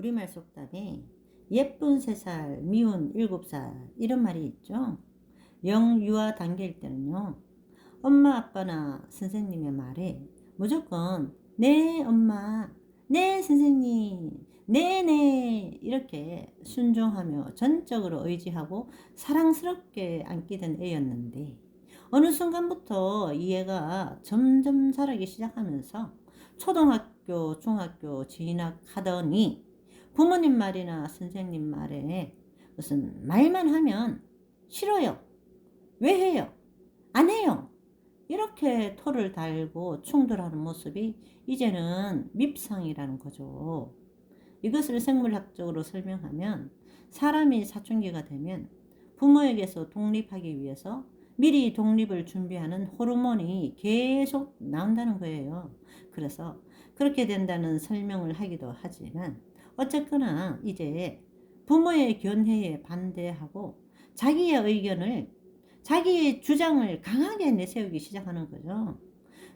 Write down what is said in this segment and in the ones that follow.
우리말 속담에 예쁜 세 살, 미운 일곱 살 이런 말이 있죠. 영유아 단계일 때는요. 엄마 아빠나 선생님의 말에 무조건 네 엄마, 네 선생님, 네네 이렇게 순종하며 전적으로 의지하고 사랑스럽게 된 애였는데 어느 순간부터 이 애가 점점 자라기 시작하면서 초등학교, 중학교 진학하더니 부모님 말이나 선생님 말에 무슨 말만 하면 싫어요. 왜 해요? 안 해요. 이렇게 토를 달고 충돌하는 모습이 이제는 밉상이라는 거죠. 이것을 생물학적으로 설명하면 사람이 사춘기가 되면 부모에게서 독립하기 위해서 미리 독립을 준비하는 호르몬이 계속 나온다는 거예요. 그래서 그렇게 된다는 설명을 하기도 하지만 어쨌거나 이제 부모의 견해에 반대하고 자기의 의견을 자기의 주장을 강하게 내세우기 시작하는 거죠.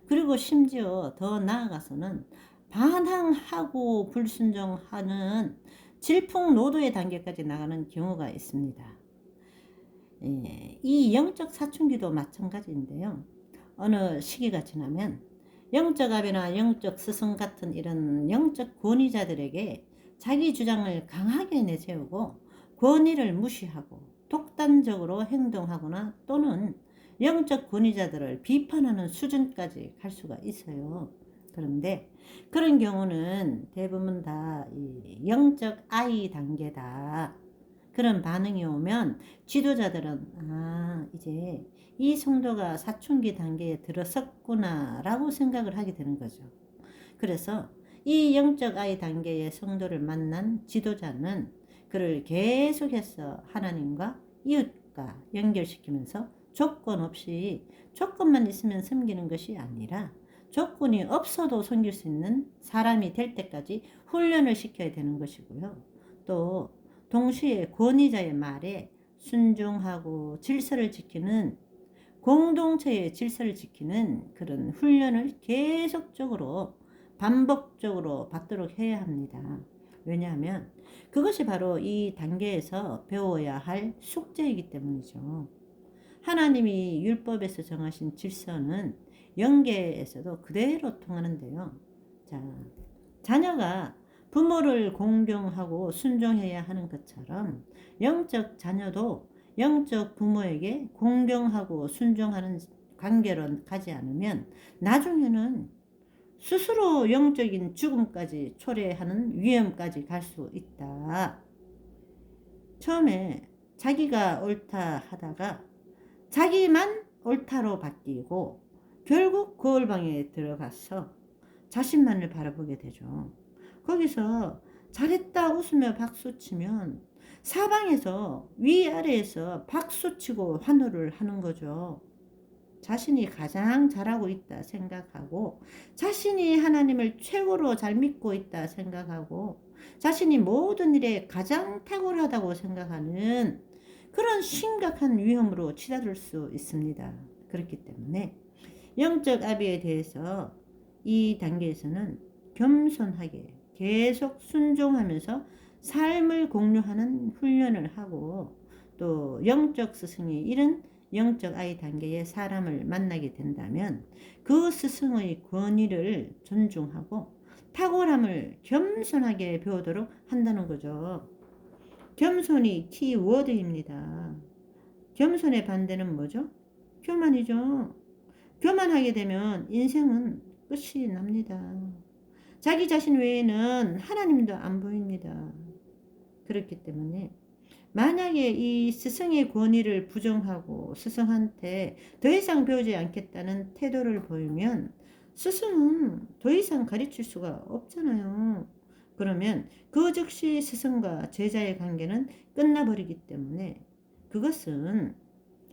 그리고 심지어 더 나아가서는 반항하고 불순종하는 질풍노도의 단계까지 나가는 경우가 있습니다. 예, 이 영적 사춘기도 마찬가지인데요. 어느 시기가 지나면 영적 아비나 영적 스승 같은 이런 영적 권위자들에게 자기 주장을 강하게 내세우고 권위를 무시하고 독단적으로 행동하거나 또는 영적 권위자들을 비판하는 수준까지 갈 수가 있어요. 그런데 그런 경우는 대부분 다 영적 아이 단계다. 그런 반응이 오면 지도자들은 아 이제 이 성도가 사춘기 단계에 들어섰구나 라고 생각을 하게 되는 거죠. 그래서 이 영적 아이 단계의 성도를 만난 지도자는 그를 계속해서 하나님과 이웃과 연결시키면서 조건 없이 조건만 있으면 섬기는 것이 아니라 조건이 없어도 섬길 수 있는 사람이 될 때까지 훈련을 시켜야 되는 것이고요. 또 동시에 권위자의 말에 순종하고 질서를 지키는 공동체의 질서를 지키는 그런 훈련을 계속적으로 반복적으로 받도록 해야 합니다. 왜냐하면 그것이 바로 이 단계에서 배워야 할 숙제이기 때문이죠. 하나님이 율법에서 정하신 질서는 영계에서도 그대로 통하는데요. 자, 자녀가 부모를 공경하고 순종해야 하는 것처럼 영적 자녀도 영적 부모에게 공경하고 순종하는 관계로 가지 않으면 나중에는 스스로 영적인 죽음까지 초래하는 위험까지 갈 수 있다. 처음에 자기가 옳다 하다가 자기만 옳다로 바뀌고 결국 거울방에 들어가서 자신만을 바라보게 되죠. 거기서 잘했다 웃으며 박수치면 사방에서 위아래에서 박수치고 환호를 하는 거죠. 자신이 가장 잘하고 있다 생각하고 자신이 하나님을 최고로 잘 믿고 있다 생각하고 자신이 모든 일에 가장 탁월하다고 생각하는 그런 심각한 위험으로 치닫을 수 있습니다. 그렇기 때문에 영적 아비에 대해서 이 단계에서는 겸손하게 계속 순종하면서 삶을 공유하는 훈련을 하고 또 영적 스승이 이런 영적 아이 단계의 사람을 만나게 된다면 그 스승의 권위를 존중하고 탁월함을 겸손하게 배우도록 한다는 거죠. 겸손이 키워드입니다. 겸손의 반대는 뭐죠? 교만이죠. 교만하게 되면 인생은 끝이 납니다. 자기 자신 외에는 하나님도 안 보입니다. 그렇기 때문에 만약에 이 스승의 권위를 부정하고 스승한테 더 이상 배우지 않겠다는 태도를 보이면 스승은 더 이상 가르칠 수가 없잖아요. 그러면 그 즉시 스승과 제자의 관계는 끝나버리기 때문에 그것은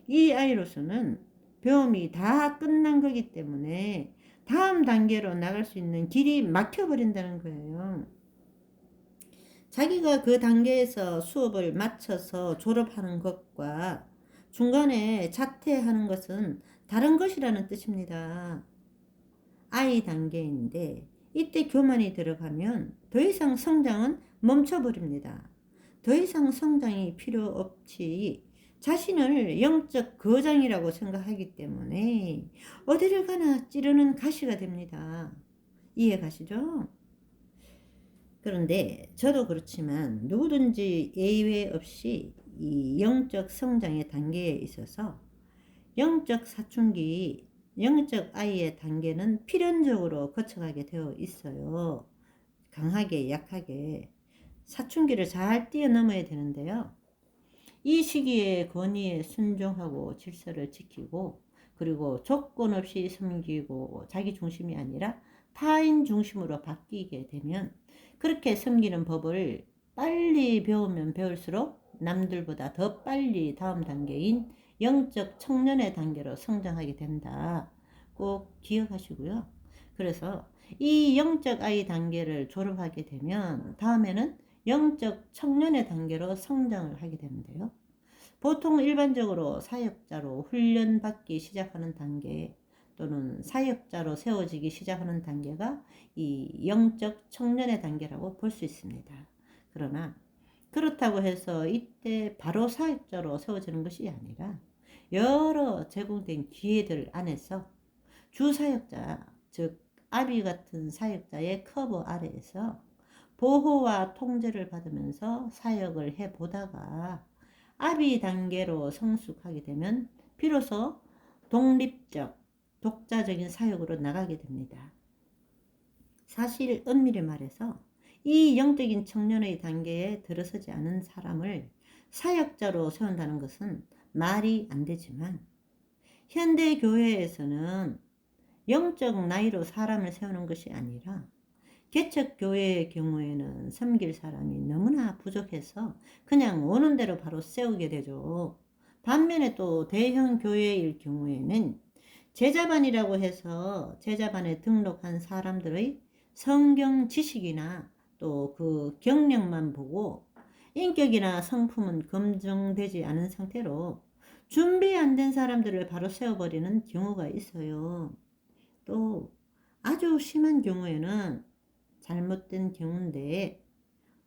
이 아이로서는 배움이 다 끝난 거기 때문에 다음 단계로 나갈 수 있는 길이 막혀버린다는 거예요. 자기가 그 단계에서 수업을 마쳐서 졸업하는 것과 중간에 자퇴하는 것은 다른 것이라는 뜻입니다. 아이 단계인데 이때 교만이 들어가면 더 이상 성장은 멈춰버립니다. 더 이상 성장이 필요 없이 자신을 영적 거장이라고 생각하기 때문에 어디를 가나 찌르는 가시가 됩니다. 이해 가시죠? 그런데 저도 그렇지만 누구든지 예외 없이 이 영적 성장의 단계에 있어서 영적 사춘기, 영적 아이의 단계는 필연적으로 거쳐가게 되어 있어요. 강하게, 약하게. 사춘기를 잘 뛰어넘어야 되는데요. 이 시기에 권위에 순종하고 질서를 지키고 그리고 조건 없이 섬기고 자기 중심이 아니라 타인 중심으로 바뀌게 되면 그렇게 섬기는 법을 빨리 배우면 배울수록 남들보다 더 빨리 다음 단계인 영적 청년의 단계로 성장하게 된다. 꼭 기억하시고요. 그래서 이 영적 아이 단계를 졸업하게 되면 다음에는 영적 청년의 단계로 성장을 하게 되는데요. 보통 일반적으로 사역자로 훈련받기 시작하는 단계 또는 사역자로 세워지기 시작하는 단계가 이 영적 청년의 단계라고 볼 수 있습니다. 그러나 그렇다고 해서 이때 바로 사역자로 세워지는 것이 아니라 여러 제공된 기회들 안에서 주 사역자, 즉 아비 같은 사역자의 커버 아래에서 보호와 통제를 받으면서 사역을 해 보다가 아비 단계로 성숙하게 되면 비로소 독립적, 독자적인 사역으로 나가게 됩니다. 사실 엄밀히 말해서 이 영적인 청년의 단계에 들어서지 않은 사람을 사역자로 세운다는 것은 말이 안 되지만 현대 교회에서는 영적 나이로 사람을 세우는 것이 아니라 개척 교회의 경우에는 섬길 사람이 너무나 부족해서 그냥 오는 대로 바로 세우게 되죠. 반면에 또 대형 교회일 경우에는 제자반이라고 해서 제자반에 등록한 사람들의 성경 지식이나 또 그 경력만 보고 인격이나 성품은 검증되지 않은 상태로 준비 안 된 사람들을 바로 세워버리는 경우가 있어요. 또 아주 심한 경우에는 잘못된 경우인데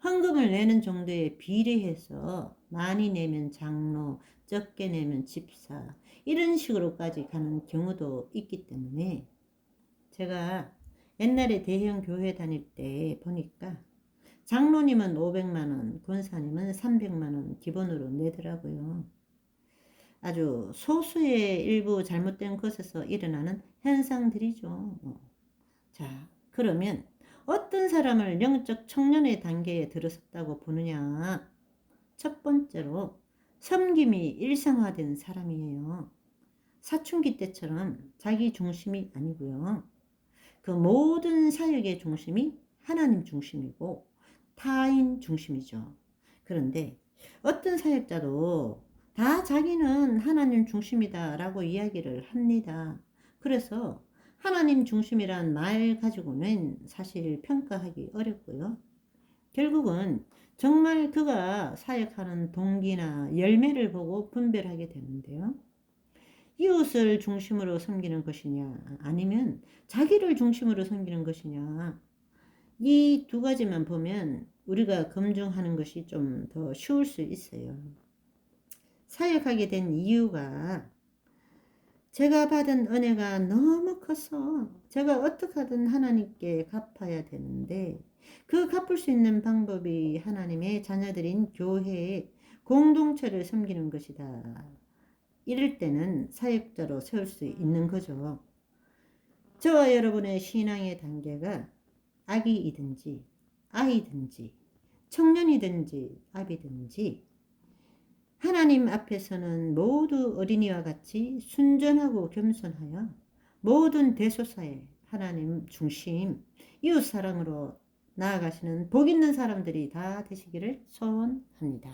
헌금을 내는 정도에 비례해서 많이 내면 장로, 적게 내면 집사 이런 식으로까지 가는 경우도 있기 때문에 제가 옛날에 대형 교회 다닐 때 보니까 장로님은 500만원, 권사님은 300만원 기본으로 내더라고요. 아주 소수의 일부 잘못된 것에서 일어나는 현상들이죠. 자, 그러면 어떤 사람을 영적 청년의 단계에 들어섰다고 보느냐? 첫 번째로 섬김이 일상화된 사람이에요. 사춘기 때처럼 자기 중심이 아니고요. 그 모든 사역의 중심이 하나님 중심이고 타인 중심이죠. 그런데 어떤 사역자도 다 자기는 하나님 중심이다라고 이야기를 합니다. 그래서 하나님 중심이란 말 가지고는 사실 평가하기 어렵고요. 결국은 정말 그가 사역하는 동기나 열매를 보고 분별하게 되는데요. 이웃을 중심으로 섬기는 것이냐, 아니면 자기를 중심으로 섬기는 것이냐, 이 두 가지만 보면 우리가 검증하는 것이 좀 더 쉬울 수 있어요. 사역하게 된 이유가 제가 받은 은혜가 너무 커서 제가 어떻게 하든 하나님께 갚아야 되는데 그 갚을 수 있는 방법이 하나님의 자녀들인 교회의 공동체를 섬기는 것이다. 이럴 때는 사역자로 세울 수 있는 거죠. 저와 여러분의 신앙의 단계가 아기이든지 아이든지 청년이든지 아비든지 하나님 앞에서는 모두 어린이와 같이 순전하고 겸손하여 모든 대소사에 하나님 중심, 이웃 사랑으로 나아가시는 복 있는 사람들이 다 되시기를 소원합니다.